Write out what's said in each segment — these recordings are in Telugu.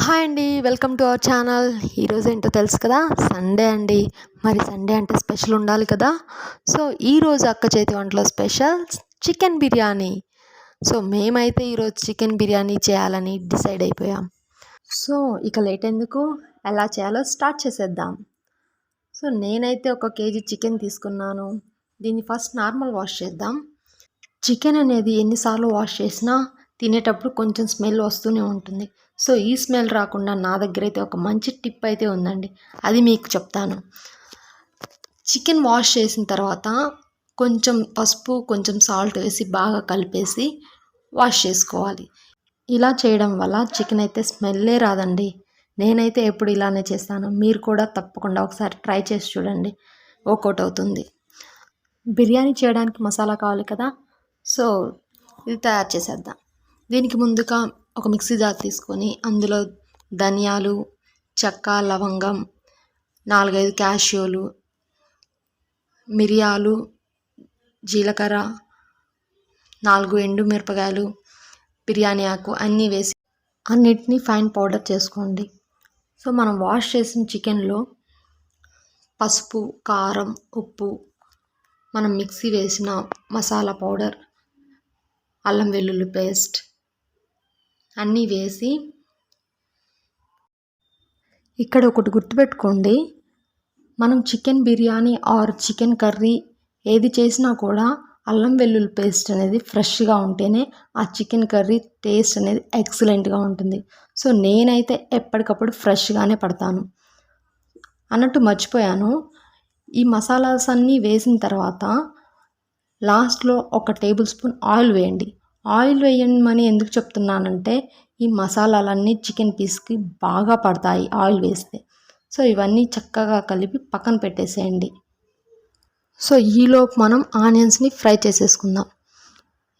హాయ్ అండి వెల్కమ్ టు అవర్ ఛానల్. ఈరోజు ఏంటో తెలుసు కదా సండే అండి. మరి సండే అంటే స్పెషల్ ఉండాలి కదా. సో ఈరోజు అక్క చేతి వంటలో స్పెషల్ చికెన్ బిర్యానీ. సో మేమైతే ఈరోజు చికెన్ బిర్యానీ చేయాలని డిసైడ్ అయిపోయాం. సో ఇక లేట్ ఎందుకు? ఎలా చేయాలో స్టార్ట్ చేసేద్దాం. సో నేనైతే ఒక కేజీ చికెన్ తీసుకున్నాను. దీన్ని ఫస్ట్ నార్మల్ వాష్ చేద్దాం. చికెన్ అనేది ఎన్నిసార్లు వాష్ చేసినా తినేటప్పుడు కొంచెం స్మెల్ వస్తూనే ఉంటుంది. సో ఈ స్మెల్ రాకుండా నా దగ్గర అయితే ఒక మంచి టిప్ అయితే ఉందండి. అది మీకు చెప్తాను. చికెన్ వాష్ చేసిన తర్వాత కొంచెం పసుపు కొంచెం సాల్ట్ వేసి బాగా కలిపేసి వాష్ చేసుకోవాలి. ఇలా చేయడం వల్ల చికెన్ అయితే స్మెల్లే రాదండి. నేనైతే ఎప్పుడు ఇలానే చేస్తాను. మీరు కూడా తప్పకుండా ఒకసారి ట్రై చేసి చూడండి. వర్కౌట్ అవుతుంది. బిర్యానీ చేయడానికి మసాలా కావాలి కదా. సో ఇది తయారు చేసేద్దాం. దీనికి ముందుగా ఒక మిక్సీ జార్ తీసుకొని అందులో ధనియాలు చెక్క లవంగం నాలుగైదు క్యాషియోలు మిరియాలు జీలకర్ర నాలుగు ఎండు మిరపకాయలు బిర్యానీ ఆకు అన్నీ వేసి అన్నిటినీ ఫైన్ పౌడర్ చేసుకోండి. సో మనం వాష్ చేసిన చికెన్లో పసుపు కారం ఉప్పు మనం మిక్సీ వేసిన మసాలా పౌడర్ అల్లం వెల్లుల్లి పేస్ట్ అన్నీ వేసి ఇక్కడ ఒకటి గుర్తుపెట్టుకోండి. మనం chicken biryani or chicken curry ఏది చేసినా కూడా అల్లం వెల్లుల్లి పేస్ట్ అనేది ఫ్రెష్గా ఉంటేనే ఆ చికెన్ కర్రీ టేస్ట్ అనేది ఎక్సలెంట్గా ఉంటుంది. సో నేనైతే ఎప్పటికప్పుడు ఫ్రెష్గానే పడతాను. అన్నట్టు మర్చిపోయాను. ఈ మసాలాస్ అన్నీ వేసిన తర్వాత లాస్ట్లో ఒక టేబుల్ స్పూన్ ఆయిల్ వేయండి. ఆయిల్ వేయమని ఎందుకు చెప్తున్నానంటే ఈ మసాలాలన్నీ చికెన్ పీస్కి బాగా పడతాయి ఆయిల్ వేస్తే. సో ఇవన్నీ చక్కగా కలిపి పక్కన పెట్టేసేయండి. సో ఈలోపు మనం ఆనియన్స్ని ఫ్రై చేసేసుకుందాం.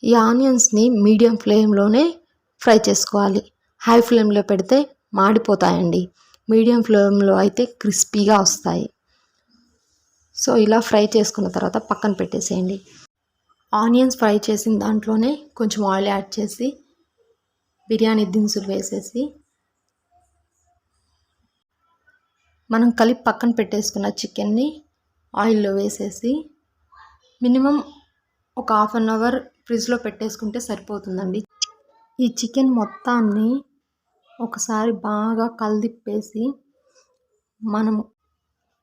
ఈ ఆనియన్స్ని మీడియం ఫ్లేమ్లోనే ఫ్రై చేసుకోవాలి. హై ఫ్లేమ్లో పెడితే మాడిపోతాయండి. మీడియం ఫ్లేమ్లో అయితే క్రిస్పీగా వస్తాయి. సో ఇలా ఫ్రై చేసుకున్న తర్వాత పక్కన పెట్టేసేయండి. ఆనియన్స్ ఫ్రై చేసిన దాంట్లోనే కొంచెం ఆయిల్ యాడ్ చేసి బిర్యానీ దినుసులు వేసేసి మనం కలిపి పక్కన పెట్టేసుకున్న చికెన్ని ఆయిల్లో వేసేసి మినిమం ఒక హాఫ్ అన్ అవర్ ఫ్రిడ్జ్లో పెట్టేసుకుంటే సరిపోతుందండి. ఈ చికెన్ మొత్తాన్ని ఒకసారి బాగా కలిదిప్పేసి మనం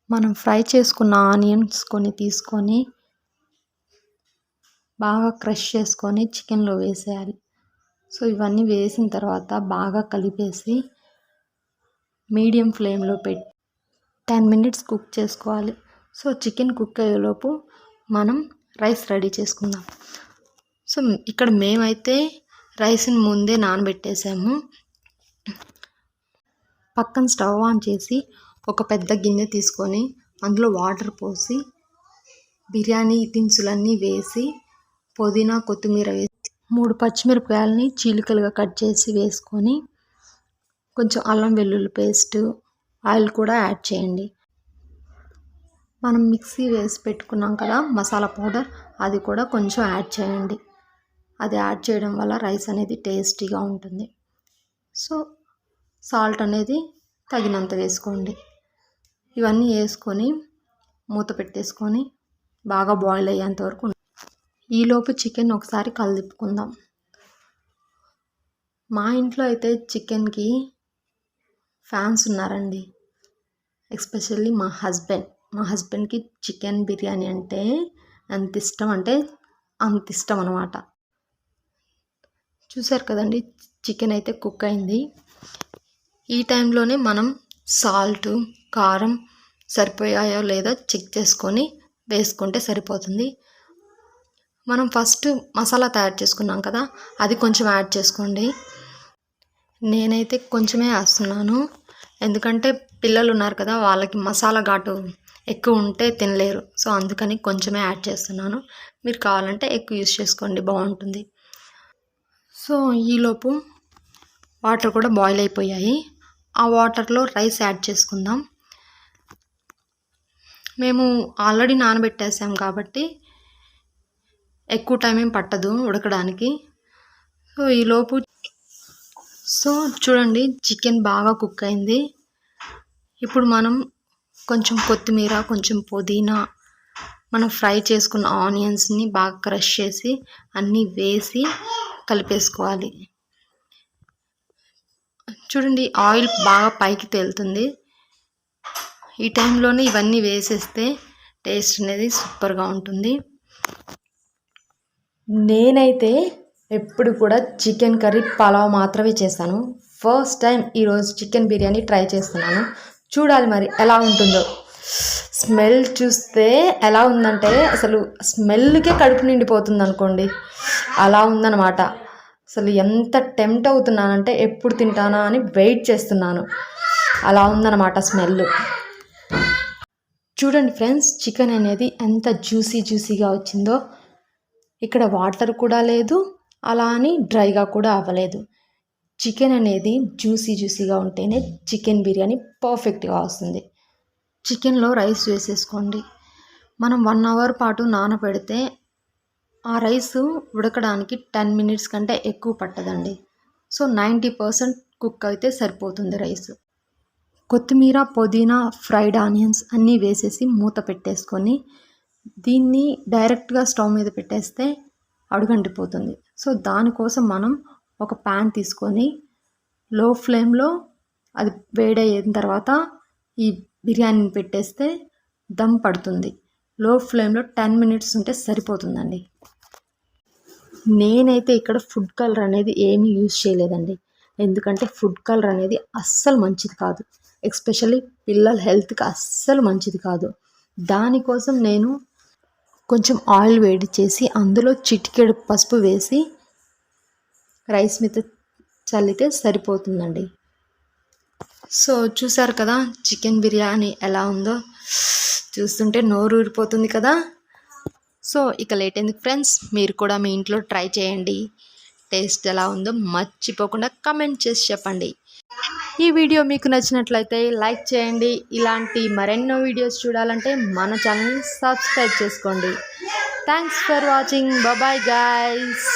మనం ఫ్రై చేసుకున్న ఆనియన్స్ కొన్ని తీసుకొని బాగా క్రష్ చేసుకొని చికెన్లో వేసేయాలి. సో ఇవన్నీ వేసిన తర్వాత బాగా కలిపేసి మీడియం ఫ్లేమ్లో పెట్టి టెన్ మినిట్స్ కుక్ చేసుకోవాలి. సో చికెన్ కుక్ అయ్యేలోపు మనం రైస్ రెడీ చేసుకుందాం. సో ఇక్కడ మేమైతే రైస్ని ముందే నానబెట్టేసాము. పక్కన స్టవ్ ఆన్ చేసి ఒక పెద్ద గిన్నె తీసుకొని అందులో వాటర్ పోసి బిర్యానీ దినుసులన్నీ వేసి పుదీనా కొత్తిమీర వేసి మూడు పచ్చిమిరపకాయలని చీలికలుగా కట్ చేసి వేసుకొని కొంచెం అల్లం వెల్లుల్లి పేస్ట్ ఆయిల్ కూడా యాడ్ చేయండి. మనం మిక్సీ వేసి పెట్టుకున్నాం కదా మసాలా పౌడర్ అది కూడా కొంచెం యాడ్ చేయండి. అది యాడ్ చేయడం వల్ల రైస్ అనేది టేస్టీగా ఉంటుంది. సో సాల్ట్ అనేది తగినంత వేసుకోండి. ఇవన్నీ వేసుకొని మూత పెట్టేసుకొని బాగా బాయిల్ అయ్యేంత వరకు ఈలోపు చికెన్ ఒకసారి కలిపుకుందాం. మా ఇంట్లో అయితే చికెన్కి ఫ్యాన్స్ ఉన్నారండి. ఎస్పెషల్లీ మా హస్బెండ్. మా హస్బెండ్కి చికెన్ బిర్యానీ అంటే ఎంత ఇష్టం అంటే అంత ఇష్టం అనమాట చూసారు కదండి చికెన్ అయితే కుక్ అయింది. ఈ టైంలోనే మనం సాల్ట్ కారం సరిపోయాయో లేదో చెక్ చేసుకొని వేసుకుంటే సరిపోతుంది. మనం ఫస్ట్ మసాలా తయారు చేసుకున్నాం కదా అది కొంచెం యాడ్ చేసుకోండి. నేనైతే కొంచెమే వేస్తున్నాను. ఎందుకంటే పిల్లలు ఉన్నారు కదా వాళ్ళకి మసాలా ఘాటు ఎక్కువ ఉంటే తినలేరు. సో అందుకని కొంచెమే యాడ్ చేస్తున్నాను. మీరు కావాలంటే ఎక్కువ యూస్ చేసుకోండి బాగుంటుంది. సో ఈలోపు వాటర్ కూడా బాయిల్ అయిపోయాయి. ఆ వాటర్లో రైస్ యాడ్ చేసుకుందాం. మేము ఆల్రెడీ నానబెట్టేసాం కాబట్టి ఎక్కువ టైం ఏం పట్టదు ఉడకడానికి. సో ఈలోపు సో చూడండి చికెన్ బాగా కుక్ అయింది. ఇప్పుడు మనం కొంచెం కొత్తిమీర కొంచెం పుదీనా మనం ఫ్రై చేసుకున్న ఆనియన్స్ని బాగా క్రష్ చేసి అన్నీ వేసి కలిపేసుకోవాలి. చూడండి ఆయిల్ బాగా పైకి తేలుతుంది. ఈ టైంలోనే ఇవన్నీ వేసేస్తే టేస్ట్ అనేది సూపర్గా ఉంటుంది. నేనైతే ఎప్పుడు కూడా చికెన్ కర్రీ పలావ్ మాత్రమే చేస్తాను. ఫస్ట్ టైం ఈరోజు చికెన్ బిర్యానీ ట్రై చేస్తున్నాను. చూడాలి మరి ఎలా ఉంటుందో. స్మెల్ చూస్తే ఎలా ఉందంటే అసలు స్మెల్కే కడుపు నిండిపోతుంది అనుకోండి. అలా ఉందన్నమాట. అసలు ఎంత టెంప్ట్ అవుతున్నానంటే ఎప్పుడు తింటానా అని వెయిట్ చేస్తున్నాను. అలా ఉందన్నమాట స్మెల్ చూడండి ఫ్రెండ్స్ చికెన్ అనేది ఎంత జ్యూసీ జ్యూసీగా వచ్చిందో. ఇక్కడ వాటర్ కూడా లేదు అలా అని డ్రైగా కూడా అవ్వలేదు. చికెన్ అనేది జ్యూసీ జ్యూసీగా ఉంటేనే చికెన్ బిర్యానీ పర్ఫెక్ట్గా వస్తుంది. చికెన్లో రైస్ వేసేసుకోండి. మనం వన్ అవర్ పాటు నానబెడితే ఆ రైస్ ఉడకడానికి టెన్ మినిట్స్ కంటే ఎక్కువ పట్టదండి. సో నైంటీ పర్సెంట్ కుక్ అయితే సరిపోతుంది రైస్. కొత్తిమీర పుదీనా ఫ్రైడ్ ఆనియన్స్ అన్నీ వేసేసి మూత పెట్టేసుకొని దీన్ని డైరెక్ట్గా స్టవ్ మీద పెట్టేస్తే అడుగంటిపోతుంది. సో దానికోసం మనం ఒక ప్యాన్ తీసుకొని లో ఫ్లేమ్లో అది వేడయిన తర్వాత ఈ బిర్యానీని పెట్టేస్తే దమ్ పడుతుంది. లో ఫ్లేమ్లో టెన్ మినిట్స్ ఉంటే సరిపోతుందండి. నేనైతే ఇక్కడ ఫుడ్ కలర్ అనేది ఏమీ యూజ్ చేయలేదండి. ఎందుకంటే ఫుడ్ కలర్ అనేది అస్సలు మంచిది కాదు. ఎస్పెషల్లీ పిల్లల హెల్త్కి అస్సలు మంచిది కాదు. దానికోసం నేను కొంచెం ఆయిల్ వేడి చేసి అందులో చిటికెడు పసుపు వేసి రైస్ మీద చల్లితే సరిపోతుందండి. సో చూసారు కదా చికెన్ బిర్యానీ ఎలా ఉందో? చూస్తుంటే నోరు ఊరిపోతుంది కదా? సో ఇక లేట్ ఎందుకు ఫ్రెండ్స్? మీరు కూడా మీ ఇంట్లో ట్రై చేయండి. టేస్ట్ ఎలా ఉందో మర్చిపోకుండా కమెంట్ చేసి చెప్పండి. ఈ వీడియో మీకు నచ్చినట్లయితే లైక్ చేయండి. ఇలాంటి మరెన్నో వీడియోస్ చూడాలంటే మన ఛానల్ని సబ్స్క్రైబ్ చేసుకోండి. Thanks for watching bye guys